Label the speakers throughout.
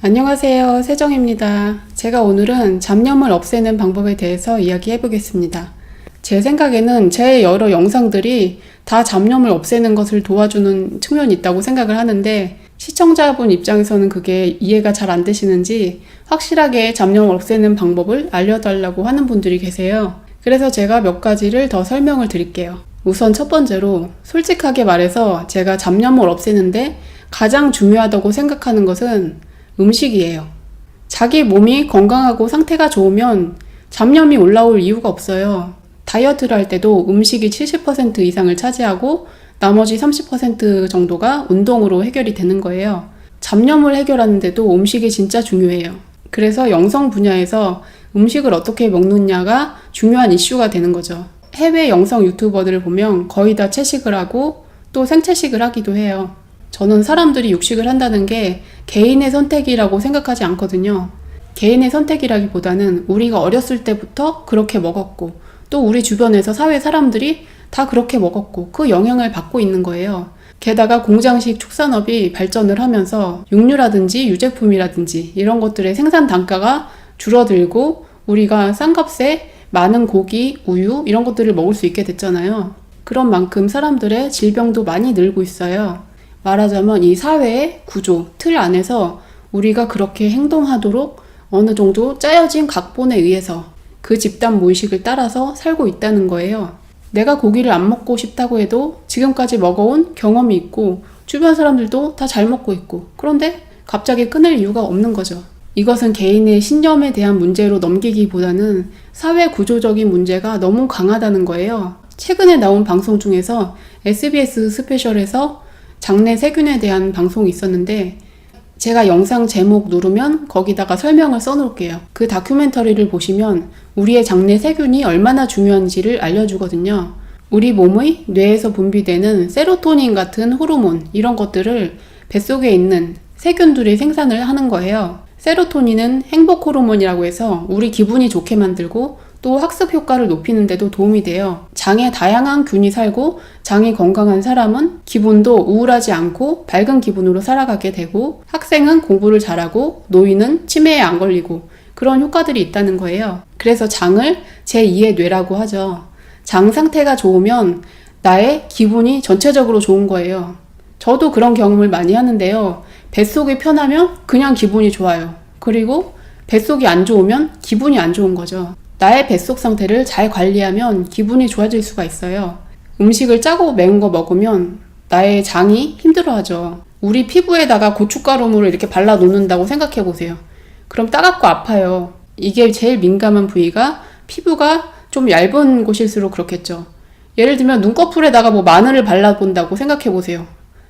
Speaker 1: 안녕하세요. 세정입니다. 제가 오늘은 잡념을 없애는 방법에 대해서 이야기해 보겠습니다. 제 생각에는 제 여러 영상들이 다 잡념을 없애는 것을 도와주는 측면이 있다고 생각을 하는데 시청자분 입장에서는 그게 이해가 잘 안 되시는지 확실하게 잡념을 없애는 방법을 알려달라고 하는 분들이 계세요. 그래서 제가 몇 가지를 더 설명을 드릴게요. 우선 첫 번째로 솔직하게 말해서 제가 잡념을 없애는데 가장 중요하다고 생각하는 것은 음식이에요. 자기 몸이 건강하고 상태가 좋으면 잡념이 올라올 이유가 없어요. 다이어트를 할 때도 음식이 70% 이상을 차지하고 나머지 30% 정도가 운동으로 해결이 되는 거예요. 잡념을 해결하는데도 음식이 진짜 중요해요. 그래서 영성 분야에서 음식을 어떻게 먹느냐가 중요한 이슈가 되는 거죠. 해외 영성 유튜버들을 보면 거의 다 채식을 하고 또 생채식을 하기도 해요. 저는 사람들이 육식을 한다는 게 개인의 선택이라고 생각하지 않거든요. 개인의 선택이라기보다는 우리가 어렸을 때부터 그렇게 먹었고 또 우리 주변에서 사회 사람들이 다 그렇게 먹었고 그 영향을 받고 있는 거예요. 게다가 공장식 축산업이 발전을 하면서 육류라든지 유제품이라든지 이런 것들의 생산 단가가 줄어들고 우리가 싼 값에 많은 고기, 우유 이런 것들을 먹을 수 있게 됐잖아요. 그런 만큼 사람들의 질병도 많이 늘고 있어요. 말하자면 이 사회의 구조, 틀 안에서 우리가 그렇게 행동하도록 어느 정도 짜여진 각본에 의해서 그 집단 무의식을 따라서 살고 있다는 거예요. 내가 고기를 안 먹고 싶다고 해도 지금까지 먹어온 경험이 있고 주변 사람들도 다 잘 먹고 있고 그런데 갑자기 끊을 이유가 없는 거죠. 이것은 개인의 신념에 대한 문제로 넘기기보다는 사회 구조적인 문제가 너무 강하다는 거예요. 최근에 나온 방송 중에서 SBS 스페셜에서 장내 세균에 대한 방송이 있었는데 제가 영상 제목 누르면 거기다가 설명을 써놓을게요. 그 다큐멘터리를 보시면 우리의 장내 세균이 얼마나 중요한지를 알려주거든요. 우리 몸의 뇌에서 분비되는 세로토닌 같은 호르몬, 이런 것들을 뱃속에 있는 세균들이 생산을 하는 거예요. 세로토닌은 행복 호르몬이라고 해서 우리 기분이 좋게 만들고 또 학습 효과를 높이는데도 도움이 돼요. 장에 다양한 균이 살고 장이 건강한 사람은 기분도 우울하지 않고 밝은 기분으로 살아가게 되고 학생은 공부를 잘하고 노인은 치매에 안 걸리고 그런 효과들이 있다는 거예요. 그래서 장을 제2의 뇌라고 하죠. 장 상태가 좋으면 나의 기분이 전체적으로 좋은 거예요. 저도 그런 경험을 많이 하는데요. 뱃속이 편하면 그냥 기분이 좋아요. 그리고 뱃속이 안 좋으면 기분이 안 좋은 거죠. 나의 뱃속 상태를 잘 관리하면 기분이 좋아질 수가 있어요. 음식을 짜고 매운 거 먹으면 나의 장이 힘들어하죠. 우리 피부에다가 고춧가루물을 이렇게 발라 놓는다고 생각해 보세요. 그럼 따갑고 아파요. 이게 제일 민감한 부위가 피부가 좀 얇은 곳일수록 그렇겠죠. 예를 들면 눈꺼풀에다가 뭐 마늘을 발라본다고 생각해 보세요.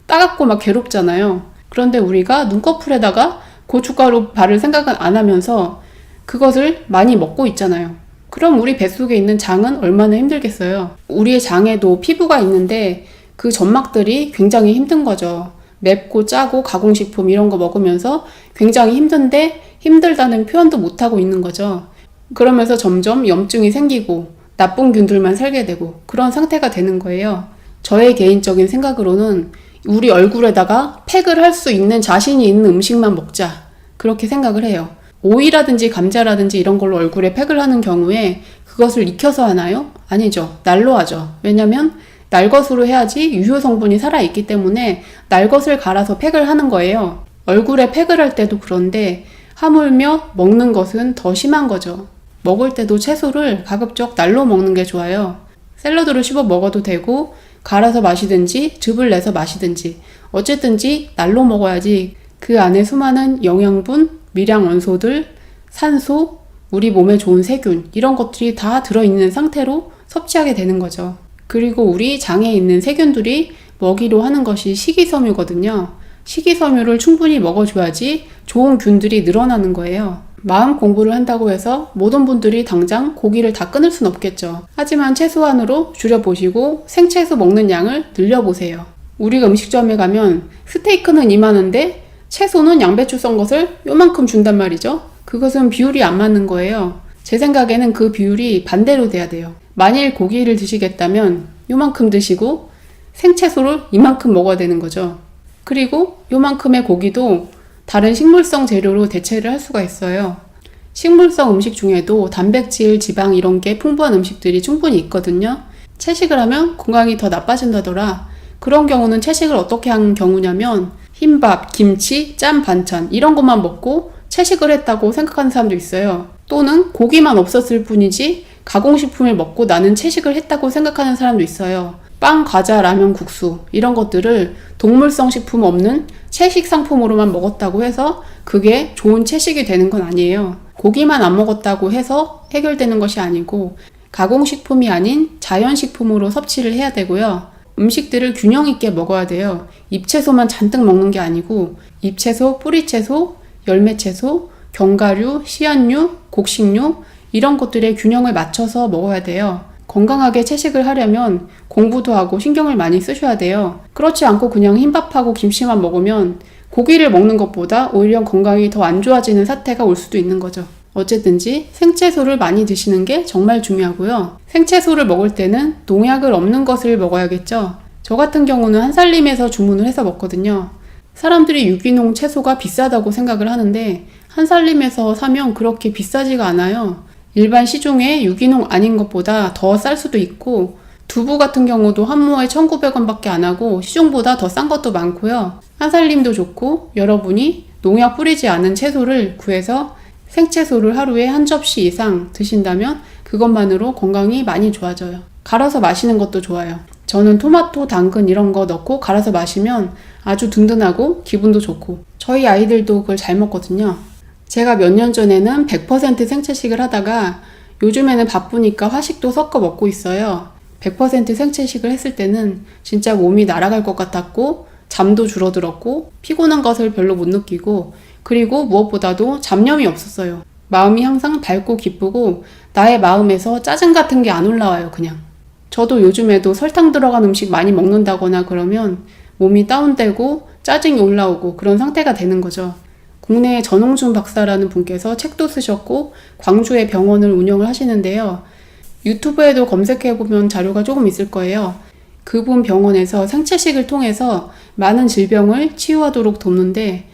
Speaker 1: 따갑고 막 괴롭잖아요. 그런데 우리가 눈꺼풀에다가 고춧가루 바를 생각은 안 하면서 그것을 많이 먹고 있잖아요. 그럼 우리 뱃속에 있는 장은 얼마나 힘들겠어요. 우리의 장에도 피부가 있는데 그 점막들이 굉장히 힘든 거죠. 맵고 짜고 가공식품 이런 거 먹으면서 굉장히 힘든데 힘들다는 표현도 못하고 있는 거죠. 그러면서 점점 염증이 생기고 나쁜 균들만 살게 되고 그런 상태가 되는 거예요. 저의 개인적인 생각으로는 우리 얼굴에다가 팩을 할 수 있는 자신이 있는 음식만 먹자. 그렇게 생각을 해요. 오이라든지 감자라든지 이런 걸로 얼굴에 팩을 하는 경우에 그것을 익혀서 하나요? 아니죠. 날로 하죠. 왜냐면 날것으로 해야지 유효 성분이 살아있기 때문에 날것을 갈아서 팩을 하는 거예요. 얼굴에 팩을 할 때도 그런데 하물며 먹는 것은 더 심한 거죠. 먹을 때도 채소를 가급적 날로 먹는 게 좋아요. 샐러드로 씹어 먹어도 되고 갈아서 마시든지 즙을 내서 마시든지 어쨌든지 날로 먹어야지 그 안에 수많은 영양분, 미량 원소들, 산소, 우리 몸에 좋은 세균 이런 것들이 다 들어있는 상태로 섭취하게 되는 거죠. 그리고 우리 장에 있는 세균들이 먹이로 하는 것이 식이섬유거든요. 식이섬유를 충분히 먹어줘야지 좋은 균들이 늘어나는 거예요. 마음 공부를 한다고 해서 모든 분들이 당장 고기를 다 끊을 순 없겠죠. 하지만 최소한으로 줄여보시고 생채소 먹는 양을 늘려보세요. 우리가 음식점에 가면 스테이크는 이만한데 채소는 양배추 썬 것을 요만큼 준단 말이죠. 그것은 비율이 안 맞는 거예요. 제 생각에는 그 비율이 반대로 돼야 돼요. 만일 고기를 드시겠다면 요만큼 드시고 생채소를 이만큼 먹어야 되는 거죠. 그리고 요만큼의 고기도 다른 식물성 재료로 대체를 할 수가 있어요. 식물성 음식 중에도 단백질, 지방 이런 게 풍부한 음식들이 충분히 있거든요. 채식을 하면 건강이 더 나빠진다더라. 그런 경우는 채식을 어떻게 한 경우냐면 흰밥, 김치, 짠 반찬 이런 것만 먹고 채식을 했다고 생각하는 사람도 있어요. 또는 고기만 없었을 뿐이지 가공식품을 먹고 나는 채식을 했다고 생각하는 사람도 있어요. 빵, 과자, 라면, 국수 이런 것들을 동물성 식품 없는 채식 상품으로만 먹었다고 해서 그게 좋은 채식이 되는 건 아니에요. 고기만 안 먹었다고 해서 해결되는 것이 아니고 가공식품이 아닌 자연식품으로 섭취를 해야 되고요. 음식들을 균형 있게 먹어야 돼요. 잎채소만 잔뜩 먹는 게 아니고 잎채소, 뿌리채소, 열매채소, 견과류, 씨앗류, 곡식류 이런 것들의 균형을 맞춰서 먹어야 돼요. 건강하게 채식을 하려면 공부도 하고 신경을 많이 쓰셔야 돼요. 그렇지 않고 그냥 흰밥하고 김치만 먹으면 고기를 먹는 것보다 오히려 건강이 더 안 좋아지는 사태가 올 수도 있는 거죠. 어쨌든지 생채소를 많이 드시는 게 정말 중요하고요. 생채소를 먹을 때는 농약을 없는 것을 먹어야겠죠. 저 같은 경우는 한살림에서 주문을 해서 먹거든요. 사람들이 유기농 채소가 비싸다고 생각을 하는데 한살림에서 사면 그렇게 비싸지가 않아요. 일반 시중에 유기농 아닌 것보다 더 쌀 수도 있고 두부 같은 경우도 한 모에 1,900원밖에 안 하고 시중보다 더 싼 것도 많고요. 한살림도 좋고 여러분이 농약 뿌리지 않은 채소를 구해서 생채소를 하루에 한 접시 이상 드신다면 그것만으로 건강이 많이 좋아져요. 갈아서 마시는 것도 좋아요. 저는 토마토, 당근 이런 거 넣고 갈아서 마시면 아주 든든하고 기분도 좋고 저희 아이들도 그걸 잘 먹거든요. 제가 몇 년 전에는 100% 생채식을 하다가 요즘에는 바쁘니까 화식도 섞어 먹고 있어요. 100% 생채식을 했을 때는 진짜 몸이 날아갈 것 같았고 잠도 줄어들었고 피곤한 것을 별로 못 느끼고 그리고 무엇보다도 잡념이 없었어요. 마음이 항상 밝고 기쁘고 나의 마음에서 짜증 같은 게 안 올라와요, 그냥. 저도 요즘에도 설탕 들어간 음식 많이 먹는다거나 그러면 몸이 다운되고 짜증이 올라오고 그런 상태가 되는 거죠. 국내에 전홍준 박사라는 분께서 책도 쓰셨고 광주에 병원을 운영을 하시는데요. 유튜브에도 검색해 보면 자료가 조금 있을 거예요. 그분 병원에서 생채식을 통해서 많은 질병을 치유하도록 돕는데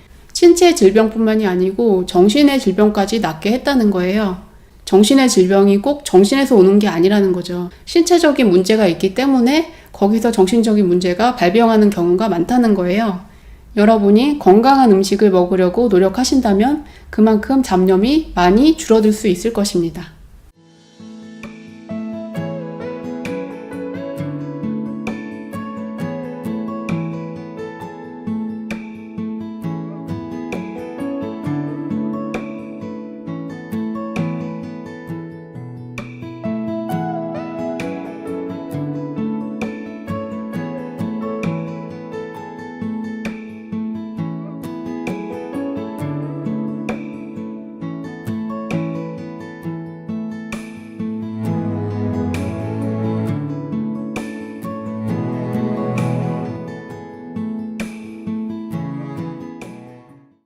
Speaker 1: 신체 질병뿐만이 아니고 정신의 질병까지 낫게 했다는 거예요. 정신의 질병이 꼭 정신에서 오는 게 아니라는 거죠. 신체적인 문제가 있기 때문에 거기서 정신적인 문제가 발병하는 경우가 많다는 거예요. 여러분이 건강한 음식을 먹으려고 노력하신다면 그만큼 잡념이 많이 줄어들 수 있을 것입니다.